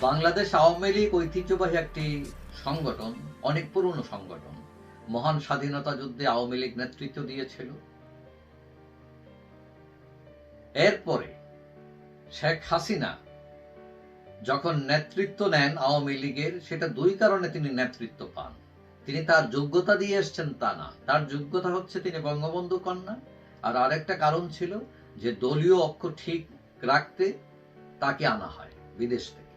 বাংলাদেশ আওয়ামী লীগ ঐতিহ্যবাহী একটি সংগঠন, অনেক পুরনো সংগঠন, মহান স্বাধীনতা যুদ্ধে আওয়ামী লীগ নেতৃত্ব দিয়েছিল। এরপরে শেখ হাসিনা যখন নেতৃত্ব নেন আওয়ামী লীগের, সেটা দুই কারণে তিনি নেতৃত্ব পান। তিনি তার যোগ্যতা দিয়ে এসছেন তা না। তার যোগ্যতা হচ্ছে তিনি বঙ্গবন্ধু কন্যা। আর আরেকটা কারণ ছিল যে দলীয় অক্ষ ঠিক রাখতে তাকে আনা হয় বিদেশ থেকে।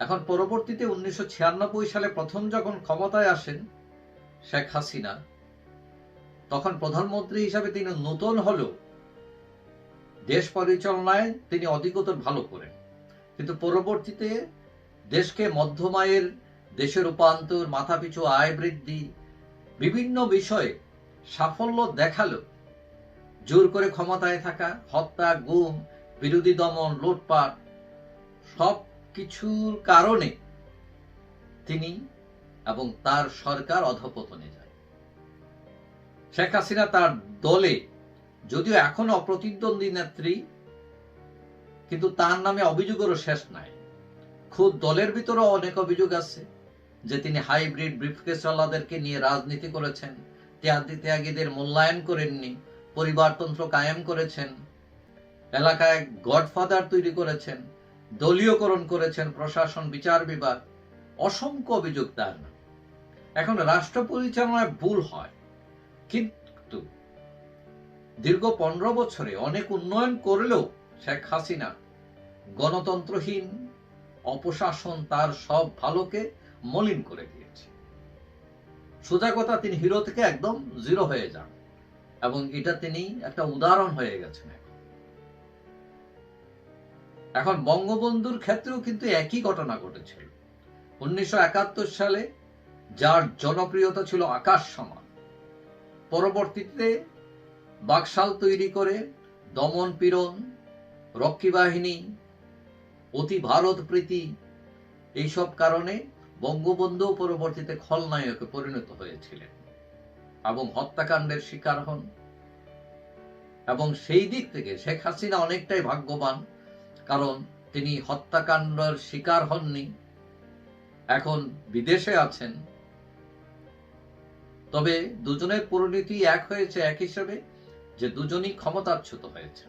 এখন পরবর্তীতে উনিশশো ছিয়ানব্বই সালে প্রথম যখন ক্ষমতায় আসেন শেখ হাসিনা, তখন প্রধানমন্ত্রী হিসাবে তিনি নতুন হলেও দেশ পরিচালনায় তিনি অধিকতর ভালো করেন। কিন্তু পরবর্তীতে দেশকে মধ্যমায়ের দেশের রূপান্তর, মাথাপিছু আয় বৃদ্ধি, বিভিন্ন বিষয়ে সাফল্য দেখাল জোর করে ক্ষমতায় থাকা, হত্যা, গুম, বিরোধী দমন, লুটপাট সব কিছুর কারণে তিনি এবং তার সরকার অধপতনে যায়। শেখ হাসিনা তার দলে যদিও এখনও অপ্রতিদ্বন্দ্বী নেত্রী, কিন্তু তার নামে অভিযোগেরও শেষ নাই। খুদ দলের ভিতরেও অনেক অভিযোগ আছে যে তিনি হাইব্রিড ব্রিফকেসওয়ালাদেরকে নিয়ে রাজনীতি করেছেন, ত্যাগী ত্যাগীদের মূল্যায়ন করেননি, পরিবারতন্ত্র কায়েম করেছেন, এলাকায় গডফাদার তৈরি করেছেন দলীয়করণ করেছেন প্রশাসন, বিচার বিভাগ, অসংখ্য অভিযোগ তার। এখন রাষ্ট্র পরিচালনায় ভুল হয় কিন্তু দীর্ঘ পনেরো বছরে অনেক উন্নয়ন করলেও শেখ হাসিনা গণতন্ত্রহীন, অপশাসন তার সব ভালোকে মলিন করে দিয়েছে সোজা কথা, তিনি হিরো থেকে একদম জিরো হয়ে যান এবং এটা তিনি একটা উদাহরণ হয়ে গেছেন এখন। এখন বঙ্গবন্ধুর ক্ষেত্রেও কিন্তু একই ঘটনা ঘটেছিল। উনিশশো একাত্তর সালে যার জনপ্রিয়তা ছিল আকাশ সমান। পরবর্তীতে বাকশাল তৈরি করে দমন পীড়ন, রক্ষী বাহিনী, অতি ভারত প্রীতি, এইসব কারণে বঙ্গবন্ধু পরবর্তীতে খলনায়কে পরিণত হয়েছিলেন এবং হত্যাকাণ্ডের শিকার হন। এবং সেই দিক থেকে শেখ হাসিনা অনেকটাই ভাগ্যবান। কারণ তিনি হত্যাকাণ্ডের শিকার হননি। এখন বিদেশে আছেন। তবে দুজনের পরিণতি এক হয়েছে এক হিসেবে, যে দুজনই ক্ষমতাচ্যুত হয়েছে।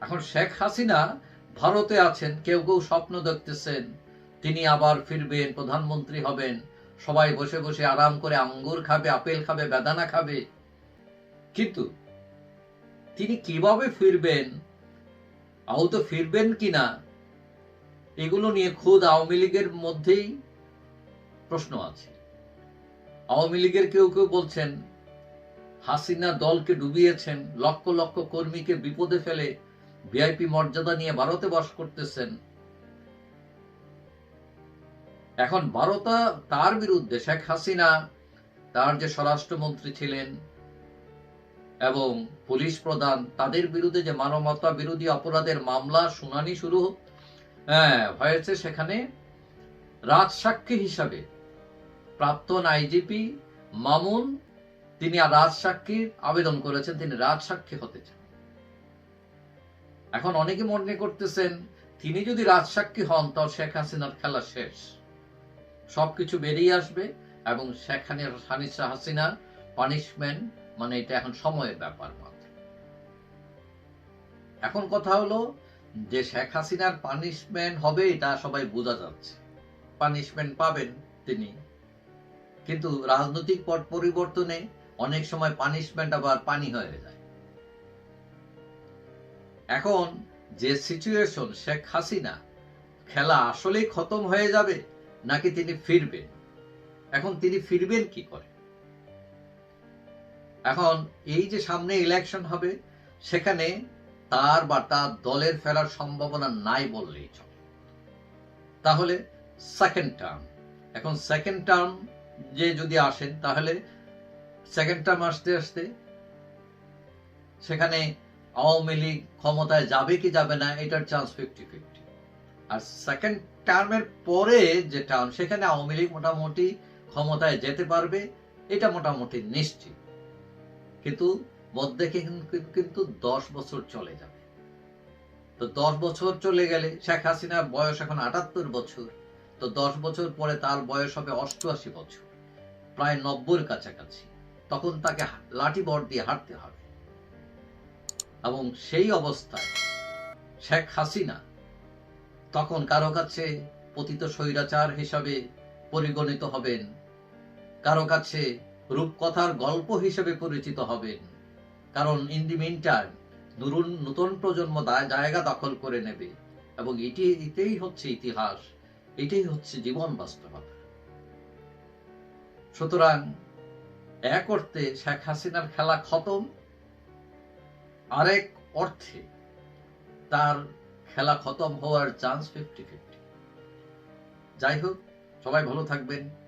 এখন শেখ হাসিনা ভারতে আছেন, কেউ কেউ স্বপ্ন দেখতেছেন, তিনি আবার ফিরবেন, প্রধানমন্ত্রী হবেন, সবাই বসে বসে আরাম করে আঙ্গুর খাবে, আপেল খাবে, বেদানা খাবে। কিন্তু তিনি কীভাবে ফিরবেন আহত ফিরবেন কিনা, এগুলো নিয়ে খুদ আওয়ামী লীগের মধ্যেই প্রশ্ন আছে। আওয়ামী লীগের কেউ কেউ বলছেন, হাসিনা দলকে ডুবিয়েছেন, লক্ষ লক্ষ কর্মীকে বিপদে ফেলে ভিআইপি মর্যাদা নিয়ে ভারতে বাস করতেছেন। এখন ভারতা তার বিরুদ্ধে, শেখ হাসিনা তার যে স্বরাষ্ট্রমন্ত্রী ছিলেন এবং পুলিশ প্রধান তাদের বিরুদ্ধে যে মানবতা বিরোধী অপরাধের মামলা শুনানি শুরু হ্যাঁ, হয়েছে সেখানে রাজসাক্ষী হিসাবে প্রাক্তন আইজিপি মামুন তিনি রাজসাক্ষীর আবেদন করেছেন তিনি রাজসাক্ষী হতে চান। এখন অনেকে মনে করতেছেন তিনি যদি রাজসাক্ষী হন তাহলে শেখ হাসিনার খেলা শেষ। সবকিছু বেরিয়ে আসবে এবং সেখানে হানিসা হাসিনার পানিশমেন্ট মানে এটা এখন সময়ের ব্যাপার মাত্র। এখন কথা হলো যে শেখ হাসিনার পানিশমেন্ট হবে এটা সবাই বোঝা যাচ্ছে। পানিশমেন্ট পাবেন তিনি। কিন্তু রাজনৈতিক পট পরিবর্তনে অনেক সময় পানিশমেন্ট আবার পানি হয়ে যায়। এখন যে সিচুয়েশন শেখ হাসিনা খেলা আসলেই খতম হয়ে যাবে নাকি তিনি ফিরবেন? এখন তিনি ফিরবেন কি করে? এখন এই যে সামনে ইলেকশন হবে, সেখানে তার বা তার দলের ফেরার সম্ভাবনা নাই বললেই চলে। তাহলে সেকেন্ড টার্ম এখন সেকেন্ড টার্ম যে যদি আসেন, তাহলে সেকেন্ড টার্ম আসতে আসতে সেখানে আওয়ামী লীগ ক্ষমতায় যাবে কি যাবে না, এটার চান্স ফিফটি ফিফটি আর সেকেন্ড টার্মের পরে যে টার্ম সেখানে আওয়ামী লীগ মোটামুটি ক্ষমতায় যেতে পারবে, এটা মোটামুটি নিশ্চিত। কিন্তু মধ্যে কিন্তু কিন্তু দশ বছর চলে যাবে। তো দশ বছর চলে গেলে শেখ হাসিনার বয়স এখন আটাত্তর বছর। তো দশ বছর পরে তার বয়স হবে অষ্টআশি বছর, প্রায় নব্বইয়ের কাছাকাছি। তখন তাকে লাঠি বর দিয়ে হাঁটতে হবে। এবং সেই অবস্থায় শেখ হাসিনা তখন কারও কাছে পতিত স্বৈরাচার হিসাবে পরিগণিত হবেন, কারও কাছে রূপকথার গল্প হিসেবে পরিচিত হবেন। কারণ ইন দি মিন টাইম নতুন নতুন প্রজন্ম জায়গা দখল করে নেবে এবং এটি এটাই হচ্ছে ইতিহাস এটাই হচ্ছে জীবন বাস্তবতা। সুতরাং এক অর্থে শেখ হাসিনার খেলা খতম। আরেক অর্থে, তার খেলা খতম হওয়ার চান্স ফিফটি ফিফটি যাই হোক, সবাই ভালো থাকবেন।